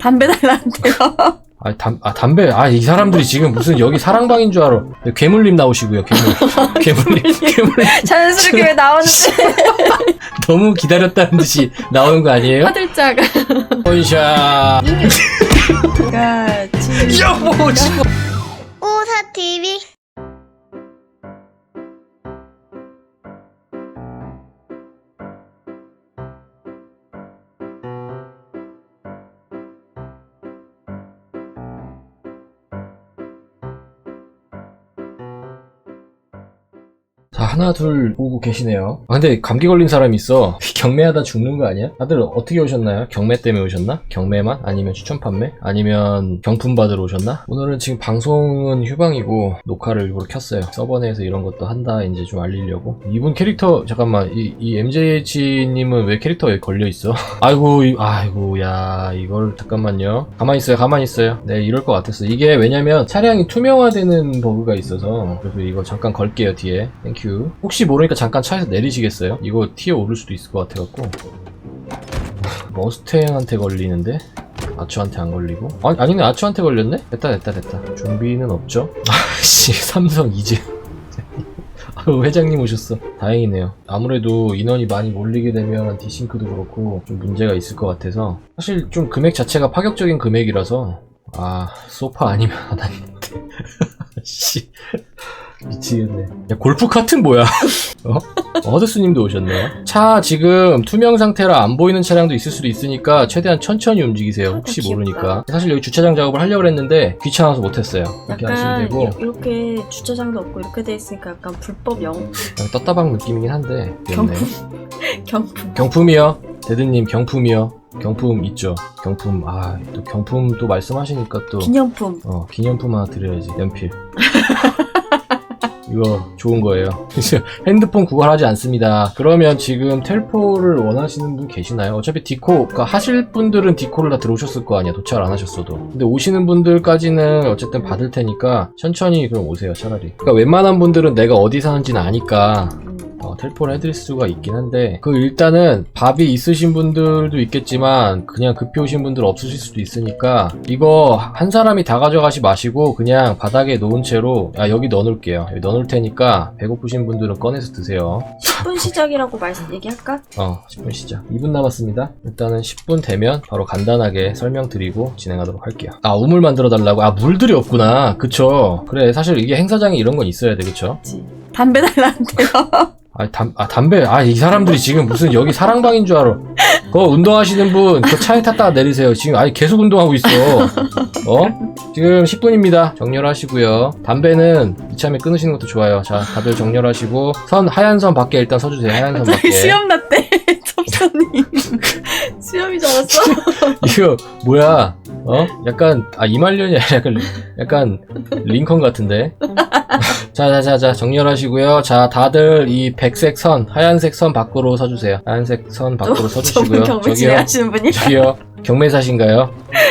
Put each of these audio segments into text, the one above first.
담배 달라는데요. 아, 담, 아, 담배. 아, 이 사람들이 지금 무슨 여기 사랑방인 줄 알아. 괴물님 나오시고요, 괴물. 괴물님, 괴물님. 자연스럽게 왜 나오는지 너무 기다렸다는 듯이 나오는 거 아니에요? 화들짝. 원샷. 같이. 여보, 지금. 오사 TV 하나, 둘 보고 계시네요. 아, 근데 감기 걸린 사람이 있어. 경매하다 죽는 거 아니야? 다들 어떻게 오셨나요? 경매 때문에 오셨나? 경매만? 아니면 추천 판매? 아니면 경품 받으러 오셨나? 오늘은 지금 방송은 휴방이고 녹화를 일부러 켰어요. 서버 내에서 이런 것도 한다 이제 좀 알리려고. 이분 캐릭터 잠깐만 이, 이 MJH님은 왜 캐릭터에 걸려 있어? 아이고 이- 아이고 야 이걸 잠깐만요. 가만히 있어요. 가만히 있어요. 네 이럴 것 같았어. 이게 왜냐면 차량이 투명화되는 버그가 있어서 그래서 이거 잠깐 걸게요 뒤에. 땡큐. 혹시 모르니까 잠깐 차에서 내리시겠어요? 이거 티어 오를 수도 있을 것 같아갖고. 머스탱한테 걸리는데? 아추한테 안 걸리고? 아니, 아니네, 아추한테 걸렸네? 됐다, 됐다, 됐다. 준비는 없죠? 아씨, 삼성 이제. 아유, 회장님 오셨어. 다행이네요. 아무래도 인원이 많이 몰리게 되면 디싱크도 그렇고 좀 문제가 있을 것 같아서 사실 좀 금액 자체가 파격적인 금액이라서 아, 소파 아니면 안 하는데. 씨. 미치겠네. 야, 골프 카트는 뭐야? 어? 허드스님도 오셨네요. 차 지금 투명 상태라 안 보이는 차량도 있을 수도 있으니까 최대한 천천히 움직이세요. 혹시 귀엽다. 모르니까. 사실 여기 주차장 작업을 하려고 했는데 귀찮아서 못했어요. 이렇게 하시면 약간 되고 이- 이렇게 주차장도 없고 이렇게 돼 있으니까 약간 불법 영 그냥 떴다방 느낌이긴 한데 귀엽네요. 경품. 경품이요. 데드님 경품이요. 경품 있죠. 경품 아 또 경품 또 말씀하시니까 또 기념품. 어, 기념품 하나 드려야지, 연필. 이거 좋은 거예요. 핸드폰 구걸하지 않습니다. 그러면 지금 텔포를 원하시는 분 계시나요? 어차피 디코, 그러니까 하실 분들은 디코를 다 들어오셨을 거 아니야. 도착을 안 하셨어도. 근데 오시는 분들까지는 어쨌든 받을 테니까 천천히 그럼 오세요, 차라리. 그러니까 웬만한 분들은 내가 어디 사는지는 아니까 음. 어, 텔포를 해드릴 수가 있긴 한데 그 일단은 밥이 있으신 분들도 있겠지만 그냥 급히 오신 분들 없으실 수도 있으니까 이거 한 사람이 다 가져가시 마시고 그냥 바닥에 놓은 채로 아 여기 넣어놓을게요. 여기 넣어놓을 테니까 배고프신 분들은 꺼내서 드세요. 10분 시작이라고 말씀 얘기할까? 어 10분 시작. 2분 남았습니다. 일단은 10분 되면 바로 간단하게 설명드리고 진행하도록 할게요. 아 우물 만들어 달라고? 아 물들이 없구나. 그쵸? 그래 사실 이게 행사장에 이런 건 있어야 돼 그쵸? 담배 달라는데요. 아, 담, 아, 담배. 아, 이 사람들이 지금 무슨 여기 사랑방인 줄 알아. 그거 운동하시는 분, 그 차에 탔다가 내리세요. 지금, 아니, 계속 운동하고 있어. 어? 지금 10분입니다. 정렬하시고요. 담배는 이참에 끊으시는 것도 좋아요. 자, 다들 정렬하시고, 선, 하얀 선 밖에 일단 서주세요. 하얀 선 밖에. 수염 났대. 점선님. 수염이 졌어. 이거, 뭐야. 어? 약간, 아, 이말년이 아니라 약간, 약간, 링컨 같은데. 자, 자, 자, 자, 정렬하시고요. 자, 다들 이 백색 선, 하얀색 선 밖으로 서주세요. 하얀색 선 밖으로 서주시고요. 전문 경매 진행하시는 분이. 저기요. 경매사신가요?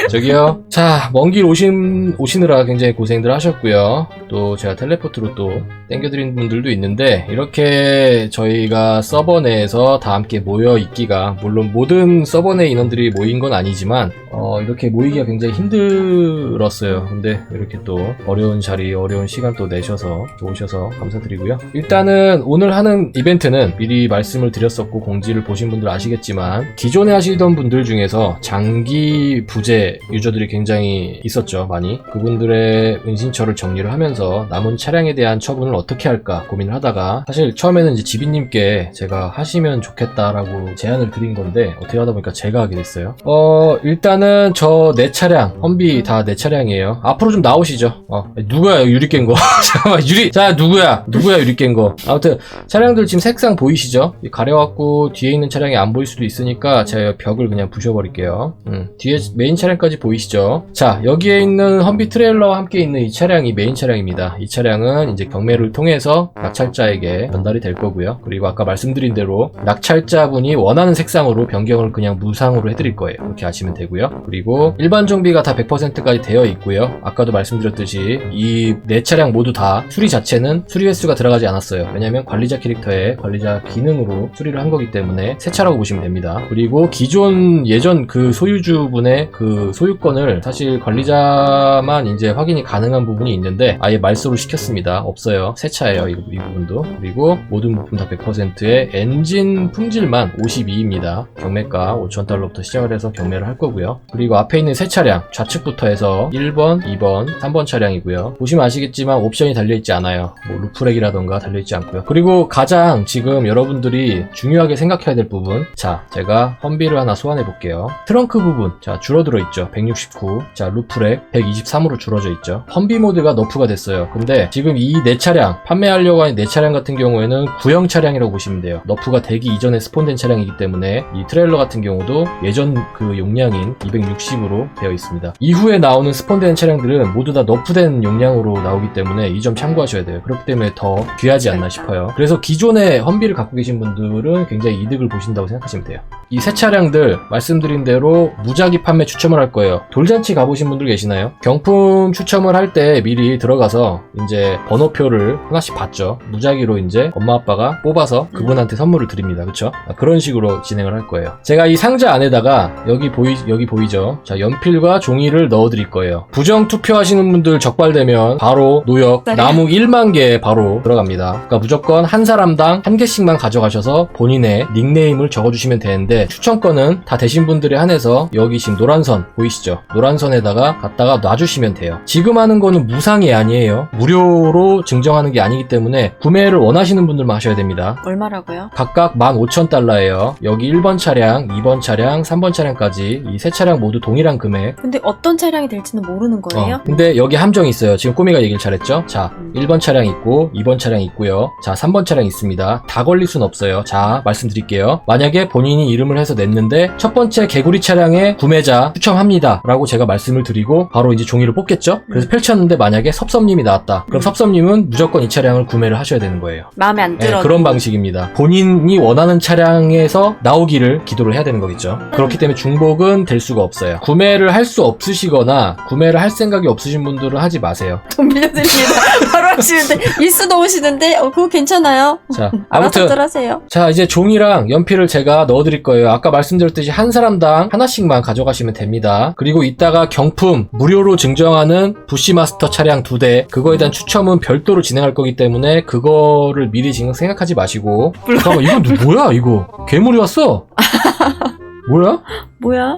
저기요. 자, 먼 길 오신, 오시느라 굉장히 고생들 하셨고요. 또 제가 텔레포트로 또 땡겨드린 분들도 있는데, 이렇게 저희가 서버 내에서 다 함께 모여 있기가, 물론 모든 서버 내 인원들이 모인 건 아니지만, 어, 이렇게 모이기가 굉장히 힘들었어요. 근데 이렇게 또 어려운 자리, 어려운 시간 또 내셔서 또 오셔서 감사드리고요. 일단은 오늘 하는 이벤트는 미리 말씀을 드렸었고 공지를 보신 분들 아시겠지만 기존에 하시던 분들 중에서 장기 부재 유저들이 굉장히 있었죠. 많이. 그분들의 은신처를 정리를 하면서 남은 차량에 대한 처분을 어떻게 할까 고민을 하다가 사실 처음에는 이제 지비님께 제가 하시면 좋겠다라고 제안을 드린 건데 어떻게 하다 보니까 제가 하게 됐어요. 어, 일단은 저 내 차량, 험비 다 내 차량이에요. 앞으로 좀 나오시죠. 어, 누구야, 유리 깬 거. 잠깐만, 유리, 자, 누구야? 누구야, 유리 깬 거. 아무튼, 차량들 지금 색상 보이시죠? 이 가려갖고 뒤에 있는 차량이 안 보일 수도 있으니까 제가 벽을 그냥 부셔버릴게요. 음, 뒤에 메인 차량까지 보이시죠? 자, 여기에 있는 험비 트레일러와 함께 있는 이 차량이 메인 차량입니다. 이 차량은 이제 경매를 통해서 낙찰자에게 전달이 될 거고요. 그리고 아까 말씀드린 대로 낙찰자분이 원하는 색상으로 변경을 그냥 무상으로 해드릴 거예요. 그렇게 아시면 되고요. 그리고 일반 정비가 다 100%까지 되어 있고요. 아까도 말씀드렸듯이 이 네 차량 모두 다 수리 자체는 수리 횟수가 들어가지 않았어요. 왜냐면 관리자 캐릭터의 관리자 기능으로 수리를 한 거기 때문에 새 차라고 보시면 됩니다. 그리고 기존 예전 그 소유주분의 그 소유권을 사실 관리자만 이제 확인이 가능한 부분이 있는데 아예 말소를 시켰습니다. 없어요. 새 차예요. 이, 이 부분도. 그리고 모든 부품 다 100%의 엔진 품질만 52입니다. 경매가 5,000달러부터 시작을 해서 경매를 할 거고요. 그리고 앞에 있는 새 차량 좌측부터 해서 1번, 2번, 3번 차량이고요. 보시면 아시겠지만 옵션이 달려있지 않아요. 뭐 루프렉이라던가 달려있지 않고요. 그리고 가장 지금 여러분들이 중요하게 생각해야 될 부분 자 제가 험비를 하나 소환해 볼게요. 트렁크 부분 자 줄어들어 있죠. 169. 자 루프렉 123으로 줄어져 있죠. 험비 모드가 너프가 됐어요. 근데 지금 이 네 차량 판매하려고 하는 네 차량 같은 경우에는 구형 차량이라고 보시면 돼요. 너프가 되기 이전에 스폰된 차량이기 때문에 이 트레일러 같은 경우도 예전 그 용량인 260으로 되어 있습니다. 이후에 나오는 스폰된 차량들은 모두 다 너프된 용량으로 나오기 때문에 이 점 참고하셔야 돼요. 그렇기 때문에 더 귀하지 않나 싶어요. 그래서 기존의 험비를 갖고 계신 분들은 굉장히 이득을 보신다고 생각하시면 돼요. 이 새 차량들 말씀드린 대로 무작위 판매 추첨을 할 거예요. 돌잔치 가보신 분들 계시나요? 경품 추첨을 할 때 미리 들어가서 이제 번호표를 하나씩 받죠. 무작위로 이제 엄마 아빠가 뽑아서 그분한테 선물을 드립니다. 그쵸? 아, 그런 식으로 진행을 할 거예요. 제가 이 상자 안에다가 여기 보이 여기 보이죠? 자 연필과 종이를 넣어 드릴 거예요. 부정 투표하시는 분들 적발되면 바로 노역 네. 나무 1만 개 바로 들어갑니다. 그러니까 무조건 한 사람당 한 개씩만 가져가셔서 본인의 닉네임을 적어주시면 되는데 추천권은 다 되신 분들에 한해서 여기 지금 노란선 보이시죠? 노란선에다가 갖다가 놔주시면 돼요. 지금 하는 거는 무상이 아니에요. 무료로 증정하는 게 아니기 때문에 구매를 원하시는 분들만 하셔야 됩니다. 얼마라고요? 각각 15,000달러예요. 여기 1번 차량, 2번 차량, 3번 차량까지 이 세 차량 모두 동일한 금액. 근데 어떤 차량이 될지는 모르는 거예요? 어, 근데 여기 함정이 있어요. 지금 꼬미가 얘기를 잘했죠? 자, 음. 1번 차량 있고, 2번 차량 있고요. 자, 3번 차량 있습니다. 다 걸릴 순 없어요. 자, 말씀드릴게요. 만약에 본인이 이름을 해서 냈는데, 첫 번째 개구리 차량 의 구매자 추첨합니다. 라고 제가 말씀을 드리고, 바로 이제 종이를 뽑겠죠? 그래서 음. 펼쳤는데, 만약에 섭섭님이 나왔다. 그럼 음. 섭섭님은 무조건 이 차량을 구매를 하셔야 되는 거예요. 마음에 안 네, 들어. 그런 방식입니다. 본인이 원하는 차량에서 나오기를 기도를 해야 되는 거겠죠. 그렇기 때문에 중복은 될 수가 없어요. 구매를 할 수 없으시거나 구매를 할 생각이 없으신 분들은 하지 마세요. 돈 빌려드립니다. 바로 하시는데 일수 넣으시는데 어 그거 괜찮아요. 자, 알아서 아무튼 하세요. 자 이제 종이랑 연필을 제가 넣어드릴 거예요. 아까 말씀드렸듯이 한 사람당 하나씩만 가져가시면 됩니다. 그리고 이따가 경품 무료로 증정하는 부시마스터 차량 두 대 그거에 대한 추첨은 별도로 진행할 거기 때문에 그거를 미리 지금 생각하지 마시고 잠깐만 이건 누- 뭐야 이거 괴물이 왔어 뭐야? 뭐야?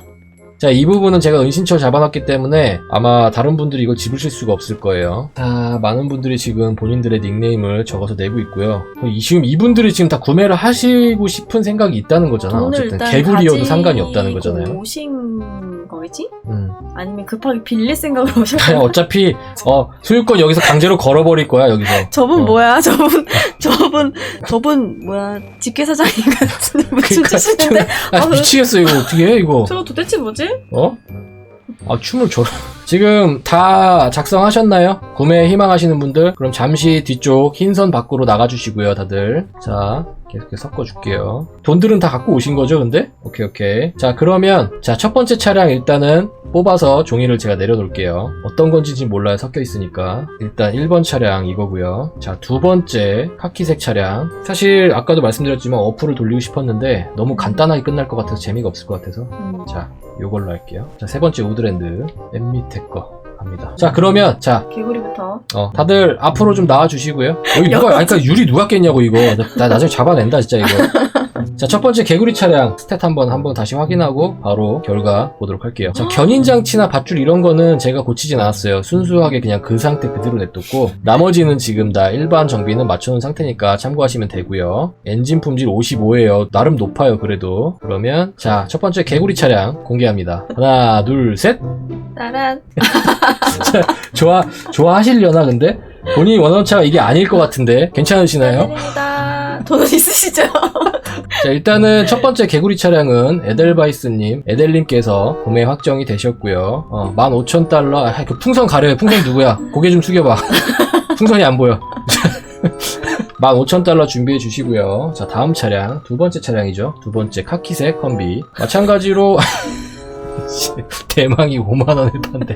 자, 이 부분은 제가 은신처 잡아놨기 때문에 아마 다른 분들이 이걸 집으실 수가 없을 거예요. 자, 많은 분들이 지금 본인들의 닉네임을 적어서 내고 있고요. 이- 지금 이분들이 지금 다 구매를 하시고 싶은 생각이 있다는 거잖아. 어쨌든 개구리여도 상관이 없다는 거잖아요. 오신 거겠지? 음. 아니면 급하게 빌릴 생각으로 오셨어요? 어차피 어, 소유권 여기서 강제로 걸어버릴 거야 여기서. 저분 어. 뭐야? 저분 저분 저분 뭐야? 집게사장님 같은 분 그러니까 춤추시는데 아, 미치겠어 이거 어떻게 해 이거? 저거 도대체 뭐지? 어? 아 춤을 춰 지금 다 작성하셨나요? 구매 희망하시는 분들 그럼 잠시 뒤쪽 흰선 밖으로 나가주시고요 다들 자 계속 섞어줄게요 돈들은 다 갖고 오신 거죠 근데? 오케이 오케이 자 그러면 자 첫 번째 차량 일단은 뽑아서 종이를 제가 내려놓을게요 어떤 건지 몰라요 섞여 있으니까 일단 1번 차량 이거고요 자 두 번째 카키색 차량 사실 아까도 말씀드렸지만 어플을 돌리고 싶었는데 너무 간단하게 끝날 것 같아서 재미가 없을 것 같아서 음. 자, 요걸로 할게요. 자, 세 번째 우드랜드. 맨 밑에 거 갑니다. 자, 그러면, 자, 개구리부터 어, 다들 앞으로 좀 나와주시고요. 여기 누가, 아니, 그니까 유리 누가 깼냐고, 이거. 나, 나 나중에 잡아낸다, 진짜, 이거. 자, 첫 번째 개구리 차량 스탯 한번, 한번 다시 확인하고, 바로 결과 보도록 할게요. 자, 견인 장치나 밧줄 이런 거는 제가 고치진 않았어요. 순수하게 그냥 그 상태 그대로 냅뒀고, 나머지는 지금 다 일반 정비는 맞춰놓은 상태니까 참고하시면 되고요. 엔진 품질 55예요. 나름 높아요, 그래도. 그러면, 자, 첫 번째 개구리 차량 공개합니다. 하나, 둘, 셋. 따란 좋아, 좋아하시려나, 근데? 본인이 원하는 차가 이게 아닐 것 같은데. 괜찮으시나요? 축하드립니다. 돈은 있으시죠? 자, 일단은 첫 번째 개구리 차량은 에델바이스님, 에델님께서 구매 확정이 되셨고요. 어, 15,000달러. 아, 그 풍선 가려요. 풍선 누구야? 고개 좀 숙여봐. 풍선이 안 보여. 15,000달러 준비해 주시고요. 자, 다음 차량. 두 번째 차량이죠. 두 번째 카키색 컴비. 마찬가지로, 씨, 대망이 5만원을 판대.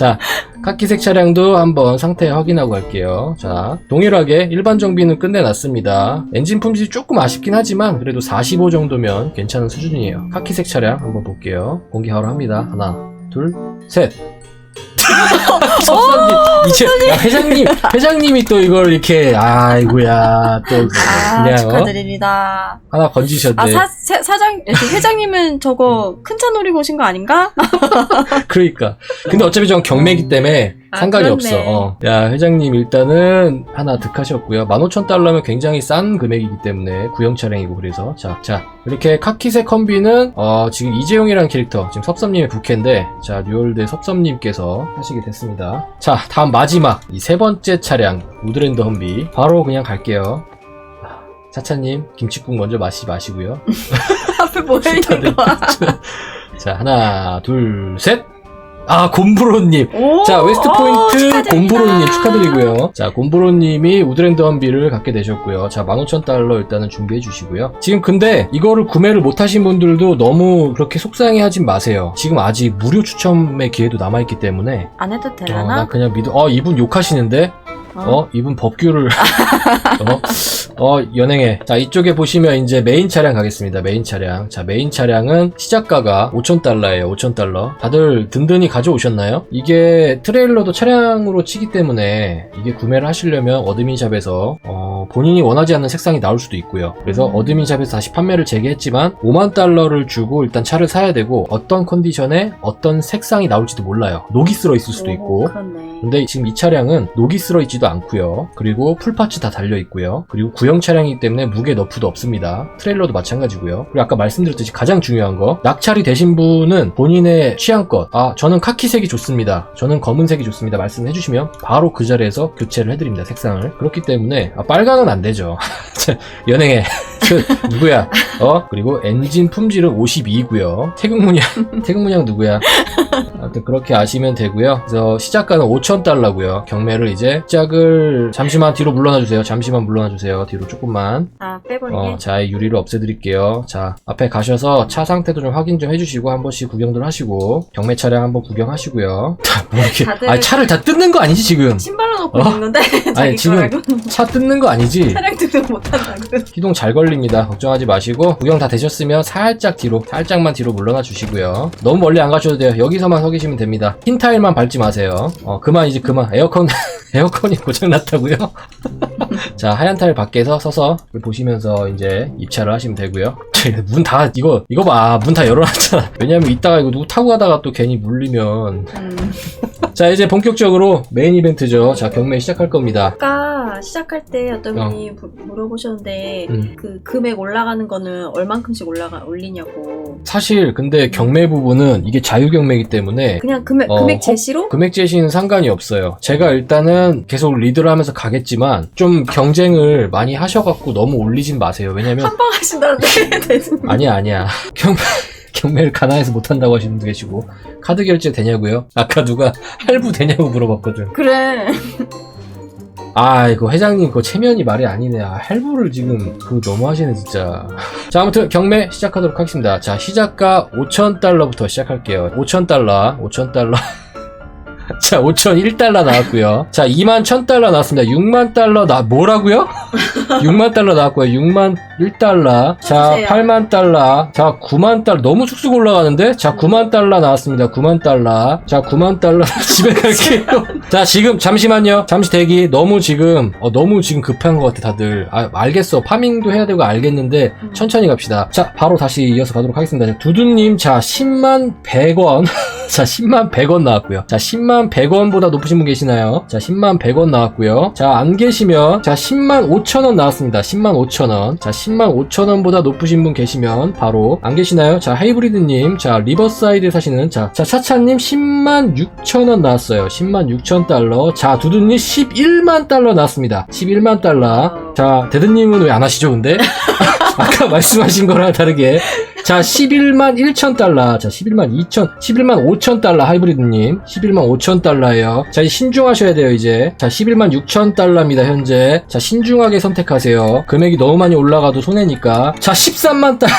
자, 카키색 차량도 한번 상태 확인하고 갈게요. 자, 동일하게 일반 정비는 끝내놨습니다. 엔진 품질이 조금 아쉽긴 하지만 그래도 45 정도면 괜찮은 수준이에요. 카키색 차량 한번 볼게요. 바로 합니다. 하나, 둘, 셋. 석선님, 이제 야, 회장님, 회장님이 또 이걸 이렇게 아이고야 또 아, 그냥 어? 축하드립니다. 하나 건지셨네. 아, 사, 사, 사장, 회장님은 저거 큰 차 노리고 오신 거 아닌가? 그러니까. 근데 어차피 전 경매기 때문에 아, 상관이 그렇네. 없어. 어. 야, 회장님 일단은 하나 득하셨고요. 15,000달러면 굉장히 싼 금액이기 때문에 구형 차량이고 그래서 자, 자. 이렇게 카키색 컴비는 어, 지금 이재용이라는 캐릭터, 지금 섭섭님의 부캐인데 자, 뉴월드 섭섭님께서 하시게 됐습니다. 자, 다음 마지막 이 세 번째 차량 우드랜드 험비 바로 그냥 갈게요. 차차님 김치국 먼저 마시 마시고요. 앞에 뭐 있는 거야? 자, 하나, 둘, 셋. 아, 곰브로님. 오, 자, 웨스트 어, 포인트. 곰브로님 축하드리고요. 자, 곰브로님이 우드랜드 험비를 갖게 되셨고요. 자, 15,000달러 일단은 준비해 주시고요. 지금 근데 이거를 구매를 못 하신 분들도 너무 그렇게 속상해 하진 마세요. 지금 아직 무료 추첨의 기회도 남아있기 때문에. 안 해도 어, 되려나? 나 그냥 믿어. 어, 이분 욕하시는데? 어, 이분 법규를. 어, 어, 연행해. 자, 이쪽에 보시면 이제 메인 차량 가겠습니다. 메인 차량. 자, 메인 차량은 시작가가 5,000달러예요. 5,000달러. 다들 든든히 가져오셨나요? 이게 트레일러도 차량으로 치기 때문에 이게 구매를 하시려면 어드민샵에서 어, 본인이 원하지 않는 색상이 나올 수도 있고요. 그래서 음. 어드민샵에서 다시 판매를 재개했지만 5만 달러를 주고 일단 차를 사야 되고 어떤 컨디션에 어떤 색상이 나올지도 몰라요. 녹이 쓸어 있을 수도 오, 있고 그렇네. 근데 지금 이 차량은 녹이 쓸어 있지도 않고요. 그리고 풀파츠 다 달려 있고요. 그리고 구형 차량이기 때문에 무게 너프도 없습니다. 트레일러도 마찬가지고요. 그리고 아까 말씀드렸듯이 가장 중요한 거 낙찰이 되신 분은 본인의 취향껏 아 저는 카키색이 좋습니다. 저는 검은색이 좋습니다. 말씀해 주시면 바로 그 자리에서 교체를 해드립니다. 색상을 그렇기 때문에 아, 빨강은 안 되죠. 자, 연행해. 그, 누구야? 어? 그리고 엔진 품질은 52고요. 태극 문양, 태극 문양 누구야? 아무튼 그렇게 아시면 되고요. 그래서 시작가는 5,000달러고요. 경매를 이제 시작을 잠시만 뒤로 물러나 주세요. 잠시만 물러나 주세요. 뒤로 조금만. 아, 빼버리게? 어, 자, 이 유리를 없애드릴게요. 자, 앞에 가셔서 차 상태도 좀 확인 좀 해주시고 한 번씩 구경들 하시고 경매 차량 한번 구경하시고요. 뭐 이렇게 다들- 아 차를 다 뜯는 거 아니지 지금? 신발로 놓고 어? 있는데 아니, 지금- 거차 뜯는 거 아니지? 차량 등록 못한다고. 기동 잘 걸 립니다. 걱정하지 마시고 구경 다 되셨으면 살짝 뒤로 살짝만 뒤로 물러나 주시고요. 너무 멀리 안 가셔도 돼요. 여기서만 서 계시면 됩니다. 흰 타일만 밟지 마세요. 어 그만 이제 그만 에어컨 에어컨이 고장 났다고요? 자 하얀 타일 밖에서 서서 보시면서 이제 입차를 하시면 되고요. 문 다 이거 이거 봐 문 다 열어놨잖아. 왜냐면 이따가 이거 누구 타고 가다가 또 괜히 물리면 음. 자 이제 본격적으로 메인 이벤트죠. 자 경매 시작할 겁니다. 아까 시작할 때 어떤 어. 분이 부- 물어보셨는데 음. 그 금액 올라가는 거는 얼만큼씩 올라가 올리냐고. 사실 근데 경매 부분은 이게 자유 경매이기 때문에 그냥 금액 어, 금액 혹- 제시로? 금액 제시는 상관이 없어요. 제가 일단은 계속 리드를 하면서 가겠지만 좀 경쟁을 많이 하셔갖고 너무 올리진 마세요. 왜냐면 한 방 하신다는데 대신 아니야 아니야 경매 경매를 가난해서 못한다고 하시는 분도 계시고 카드 결제 되냐고요? 아까 누가 할부 되냐고 물어봤거든. 그래. 아 이거 회장님 그거 체면이 말이 아니네. 아, 할부를 지금 그 너무 하시네 진짜. 자 아무튼 경매 시작하도록 하겠습니다. 자 시작가 5천 달러부터 시작할게요. 5천 달러, 5천 달러. 자, 5,001달러 나왔고요. 자, 2만 1,000달러 나왔습니다. 6만 달러 나 뭐라고요? 6만 달러 나왔고요. 6만 1달러. 자, 주세요. 8만 달러. 자, 9만 달러. 너무 쑥쑥 올라가는데? 자, 9만 달러 나왔습니다. 9만 달러. 자, 9만 달러. 집에 갈게요. 자, 지금 잠시만요. 잠시 대기. 너무 지금 어, 너무 지금 급한 것 같아 다들. 아, 알겠어. 파밍도 해야 되고 알겠는데 음. 천천히 갑시다. 자, 바로 다시 이어서 가도록 하겠습니다. 자, 두두님, 자, 10만 100원. 자, 10만 100원 나왔고요. 자, 10만 100원보다 높으신 분 계시나요? 자, 10만 100원 나왔고요. 자, 안 계시면 자, 10만 5천원 나왔습니다. 10만 5천원. 자, 10만 5천원보다 높으신 분 계시면 바로 안 계시나요? 자, 하이브리드님, 자, 리버사이드에 사시는 자, 자, 차차님 10만 6천원 나왔어요. 10만 6천 달러. 자, 두두님 11만 달러 나왔습니다. 11만 달러. 자, 데드님은 왜 안 하시죠, 근데? 아까 말씀하신 거랑 다르게. 자, 11만 1천 달러. 자, 11만 2천, 11만 5천 달러 하이브리드님. 11만 5천 달러예요. 자, 신중하셔야 돼요, 이제. 자, 11만 6천 달러입니다, 현재. 자, 신중하게 선택하세요. 금액이 너무 많이 올라가도 손해니까. 자, 13만 달러.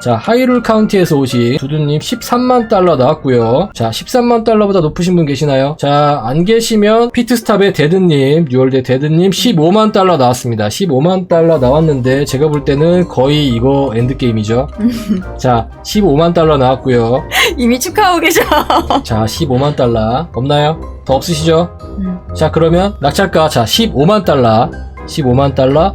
자, 하이룰 카운티에서 오신 두두님 13만 달러 나왔고요. 자, 13만 달러보다 높으신 분 계시나요? 자, 안 계시면 피트스탑의 데드님, 6월대 데드님 15만 달러 나왔습니다. 15만 달러 나왔는데 제가 볼 때는 거의 이거 엔드게임이죠. 자, 15만 달러 나왔고요. 이미 축하하고 계셔. 자, 15만 달러. 없나요? 더 없으시죠? 음. 자, 그러면 낙찰가, 자, 15만 달러. 15만 달러.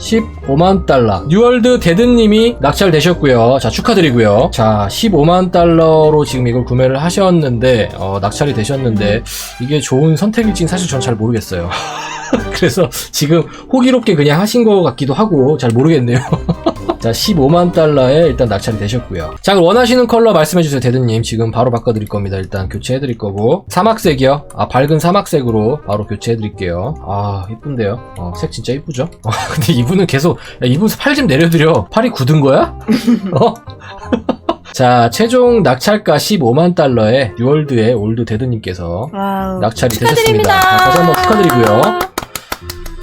15만 달러. 뉴월드 데드님이 낙찰되셨고요. 자, 축하드리고요. 자, 15만 달러로 지금 이걸 구매를 하셨는데, 어, 낙찰이 되셨는데, 이게 좋은 선택일지는 사실 전 잘 모르겠어요. 그래서 지금 호기롭게 그냥 하신 것 같기도 하고, 잘 모르겠네요. 자, 15만 달러에 일단 낙찰이 되셨고요. 자, 원하시는 컬러 말씀해 주세요, 데드님. 지금 바로 바꿔 드릴 겁니다. 일단 교체해 드릴 거고. 사막색이요. 아, 밝은 사막색으로 바로 교체해 드릴게요. 아, 이쁜데요. 어, 색 진짜 이쁘죠? 어, 근데 이분 은 계속, 야, 이분 팔 좀 내려드려. 팔이 굳은 거야? 어? 자, 최종 낙찰가 15만 달러에 뉴월드의 올드 데드님께서 와우. 낙찰이 축하드립니다. 되셨습니다. 자, 다시 한번 축하드리고요.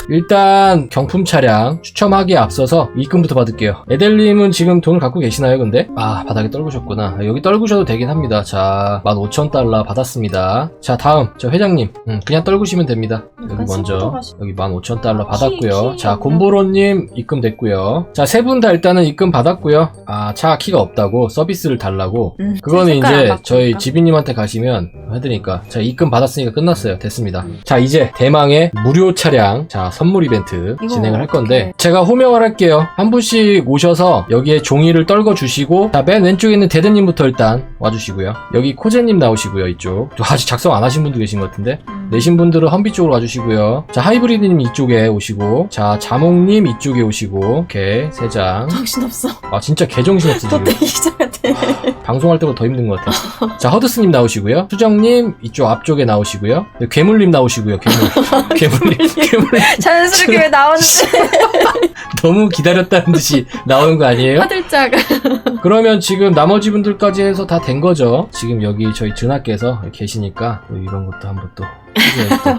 일단 경품 차량 추첨하기에 앞서서 입금부터 받을게요. 에델님은 지금 돈을 갖고 계시나요, 근데? 아, 바닥에 떨구셨구나. 여기 떨구셔도 되긴 합니다. 자, 15,000달러 받았습니다. 자, 다음, 저 회장님. 음, 그냥 떨구시면 됩니다. 여기 먼저. 여기 15,000달러 받았고요. 자? 곰보로님 입금 됐고요. 자, 세 분 다 일단은 입금 받았고요. 아, 차 키가 없다고 서비스를 달라고. 음, 그거는 이제. 저희 지비님한테 가시면 해드리니까 자 입금 받았으니까 끝났어요 됐습니다 자 이제 대망의 무료 차량 자 선물 이벤트 진행을 할 건데. 제가 호명을 할게요 한 분씩 오셔서 여기에 종이를 떨궈 주시고 자 맨 왼쪽에 있는 데드님부터 일단 와주시고요 여기 코제님 나오시고요 이쪽 또 아직 작성 안 하신 분도 계신 것 같은데 음. 내신 분들은 험비 쪽으로 와주시고요 자 하이브리드님 이쪽에 오시고 자 자몽님 이쪽에 오시고 이렇게 세장아 정신없어. 진짜 개정신없어 지금 돗대기 기자 같아. 방송할 때보다 더 힘든 것 같아요. 자, 허드스님 나오시고요. 수정님 이쪽 앞쪽에 나오시고요. 네, 괴물님 나오시고요. 괴물. 괴물님. 괴물님. 자연스럽게 왜 나오는데 너무 기다렸다는 듯이 나오는 거 아니에요? 화들짝. 그러면 지금 나머지 분들까지 해서 다 된 거죠. 지금 여기 저희 드나께서 계시니까 또 이런 것도 한번 또. 해줘야지 또.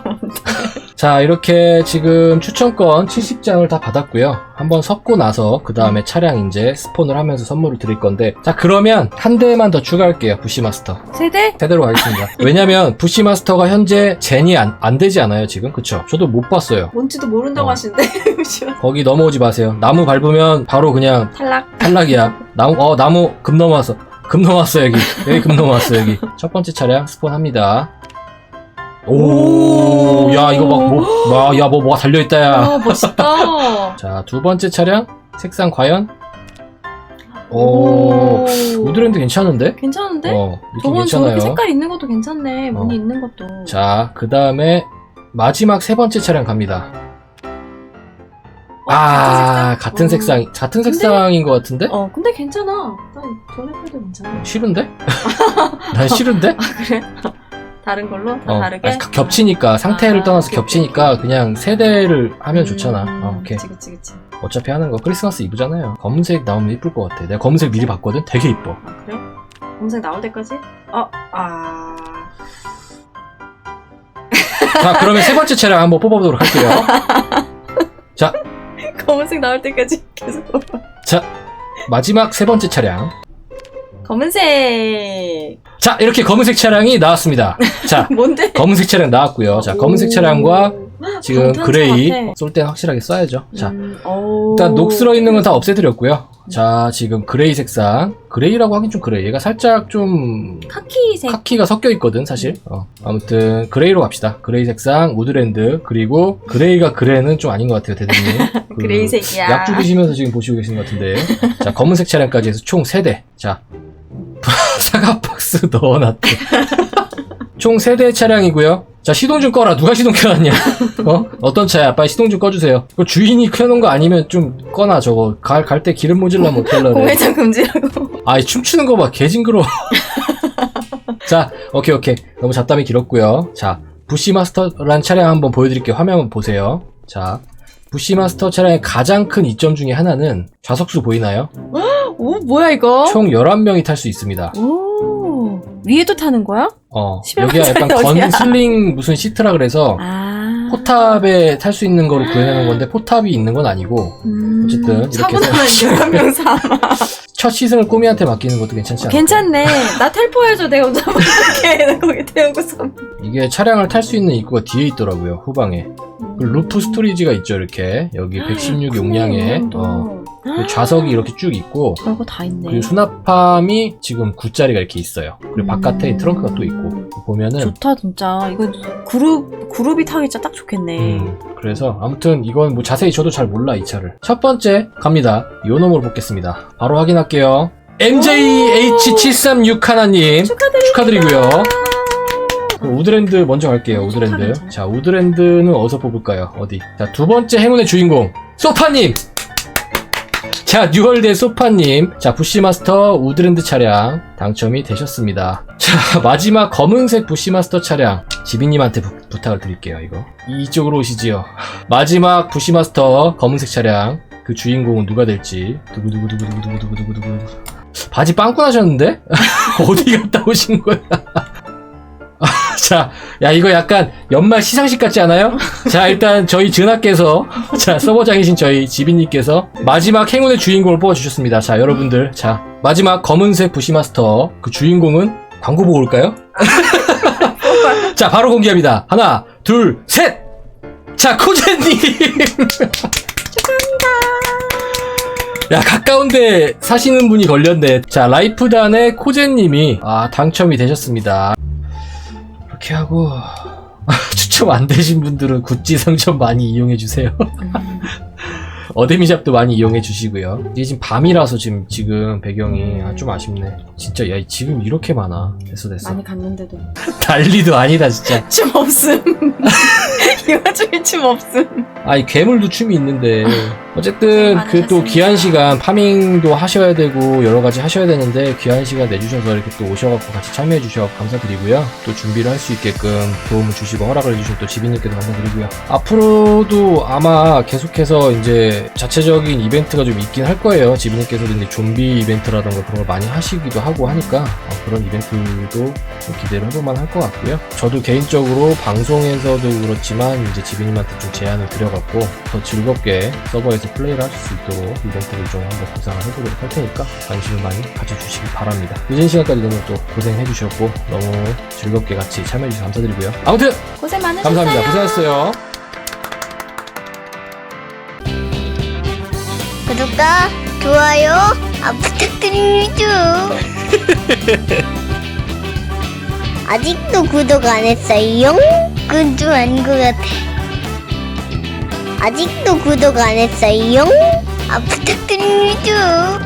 자, 이렇게 지금 추천권 70장을 다 받았고요. 한번 섞고 나서 그 다음에 차량 이제 스폰을 하면서 선물을 드릴 건데 자, 그러면 한 대만 더 추가할게요. 부시마스터. 세대? 세대로 가겠습니다. 왜냐면 부시마스터가 현재 젠이 안, 안 되지 않아요 지금 그쵸? 저도 못 봤어요. 뭔지도 모른다고 어. 하시는데. 거기 넘어오지 마세요. 나무 밟으면 바로 그냥 탈락. 탈락이야. 나무 어 나무 금 넘어왔어. 금 넘어왔어 여기. 여기 금 넘어왔어 여기. 첫 번째 차량 스폰합니다. 오, 야 이거 막뭐야뭐 뭐가 달려 있다 야. 아 멋있다. 자 두 번째 차량 색상 과연? 오, 우드랜드 괜찮은데? 괜찮은데? 어 느낌 저건 괜찮아요. 저렇게 색깔 있는 것도 괜찮네. 무늬 어. 있는 것도. 자, 그 다음에 마지막 세 번째 차량 갑니다. 어, 아, 같은 음. 색상, 같은 근데- 색상인 것 같은데? 어, 근데 괜찮아. 난 색깔도 괜찮아. 싫은데? 난 싫은데? 아, 그래? 다른 걸로? 다 어, 다르게? 아니, 겹치니까, 상태를 아, 떠나서 오케이, 겹치니까 그냥 세대를 하면 좋잖아. 음, 어, 오케이. 그치, 그치, 그치. 어차피 하는 거 크리스마스 이브잖아요. 검은색 나오면 이쁠 것 같아. 내가 검은색 미리 봤거든? 되게 이뻐. 아, 그래? 검색 나올 때까지? 어, 아. 자, 그러면 세 번째 차량 한번 뽑아보도록 할게요. 검은색 나올 때까지 계속 뽑아. 자, 마지막 세 번째 차량. 검은색! 자, 이렇게 검은색 차량이 나왔습니다. 자, 뭔데? 검은색 차량 나왔고요. 자, 검은색 오. 차량과 지금 그레이 같아. 쏠땐 확실하게 써야죠. 자, 음, 오. 일단 녹슬어 있는 건 다 없애드렸고요. 자, 지금 그레이 색상. 그레이라고 하긴 좀 그래. 얘가 살짝 좀 카키색. 카키가 섞여 있거든, 사실. 어, 아무튼 그레이로 갑시다. 그레이 색상, 우드랜드, 그리고 그레이가 그레는 좀 아닌 것 같아요, 대대님. 그 그레이색이야. 약 죽이시면서 지금 보시고 계신 것 같은데. 자, 검은색 차량까지 해서 총 3대. 자, 사과 박스 넣어놨대. 총 3대 차량이고요. 자, 시동 좀 꺼라. 누가 시동 켜놨냐? 어? 어떤 차야? 빨리 시동 좀 꺼주세요. 그 주인이 켜놓은 거 아니면 좀 꺼놔, 저거. 갈, 갈 때 기름 모질라면 어떡하려고 그래. 공회장 금지라고. 아이, 춤추는 거 봐. 개 징그러워. 자, 오케이, 오케이. 너무 잡담이 길었고요. 자, 부시마스터란 차량 한번 보여드릴게요. 화면 한번 보세요. 자, 부시마스터 차량의 가장 큰 이점 중에 하나는 좌석수 보이나요? 오, 뭐야, 이거? 총 11명이 탈 수 있습니다. 오. 위에도 타는 거야? 어, 11만 여기가 약간 어디야? 건슬링 무슨 시트라 그래서 아. 포탑에 탈 수 있는 거를 구해내는 건데 포탑이 있는 건 아니고 음. 어쨌든 이렇게 해서- 여러 명 사망. 첫 시승을 꾸미한테 맡기는 것도 괜찮지 않을까? 괜찮네. 나 텔포해줘. 내가 운전할게. 거기 태우고서. 이게 차량을 탈 수 있는 입구가 뒤에 있더라고요 후방에 그 루프 스토리지가 있죠 이렇게 여기 116 용량에 어, 그 좌석이 이렇게 쭉 있고 별거 다 있네. 그리고 수납함이 지금 9짜리가 이렇게 있어요 그리고 바깥에 음. 트렁크가 또 있고 보면은 좋다 진짜. 이거 그룹 그룹이 타기 진짜 딱 좋겠네. 음, 그래서 아무튼 이건 뭐 자세히 저도 잘 몰라 이 차를 첫 번째 갑니다 요 놈을 뽑겠습니다 바로 확인할게요 MJH736 하나님 축하드립니다. 축하드리고요 그럼 우드랜드 먼저 갈게요 우드랜드 괜찮아. 자 우드랜드는 어디서 뽑을까요 어디 자 두 번째 행운의 주인공 소파님 자 6월대 소파님. 자 부시마스터 우드랜드 차량 당첨이 되셨습니다. 자 마지막 검은색 부시마스터 차량 지빈님한테 부, 부탁을 드릴게요 이거. 이쪽으로 오시지요. 마지막 부시마스터 검은색 차량 그 주인공은 누가 될지. 두구두구두구두구두구두구두구. 바지 빵꾸 나셨는데? 어디 갔다 오신 거야? 자, 야, 이거 약간 연말 시상식 같지 않아요? 자, 일단 저희 전하께서, 자, 서버장이신 저희 지빈님께서 마지막 행운의 주인공을 뽑아주셨습니다. 자, 여러분들. 자, 마지막 검은색 부시마스터. 그 주인공은 광고 보고 올까요? 자, 바로 공개합니다. 하나, 둘, 셋! 자, 코제님! 야, 가까운데 사시는 분이 걸렸네. 자, 라이프단의 코제님이, 아, 당첨이 되셨습니다. 이렇게 하고, 추첨 안 되신 분들은 구찌 상점 많이 이용해 주세요. 음. 어데미샵도 많이 이용해 주시고요. 이게 지금 밤이라서 지금, 지금 배경이 아, 좀 아쉽네. 진짜, 야, 지금 이렇게 많아. 됐어, 됐어. 많이 갔는데도 난리도 아니다, 진짜. 춤 없음. 이 와중에 춤 없음. 아이 괴물도 춤이 있는데. 어쨌든 그 또. 귀한 시간 파밍도 하셔야 되고 여러 가지 하셔야 되는데 귀한 시간 내주셔서 이렇게 또 오셔갖고 같이 참여해 주셔서 감사드리고요. 또 준비를 할 수 있게끔 도움을 주시고 허락을 해주신 또 지빈님께도 감사드리고요. 앞으로도 아마 계속해서 이제 자체적인 이벤트가 좀 있긴 할 거예요. 지빈님께서도 이제 좀비 이벤트라던가 그런 걸 많이 하시기도 하고 하니까 어, 그런 이벤트도 좀 기대를 해볼만 할 것 같고요. 저도 개인적으로 방송에서도 그렇지만 이제 지빈님한테 좀 제안을 드 려갖고 더 즐겁게 서버에서 플레이를 하실 수 있도록 이벤트를 좀 한번 구상을 해보도록 할 테니까 관심을 많이 가져주시기 바랍니다. 늦은 시간까지 너무 또 고생해주셨고 너무 즐겁게 같이 참여해주셔서 감사드리고요. 아무튼 고생 많으셨어요. 감사합니다. 고생하셨어요. 구독과 좋아요 아, 부탁드립니다. 아직도 구독 안 했어요? 그건 좀 아닌 것 같아. 아직도 구독 안 했어요? 아, 부탁드립니다.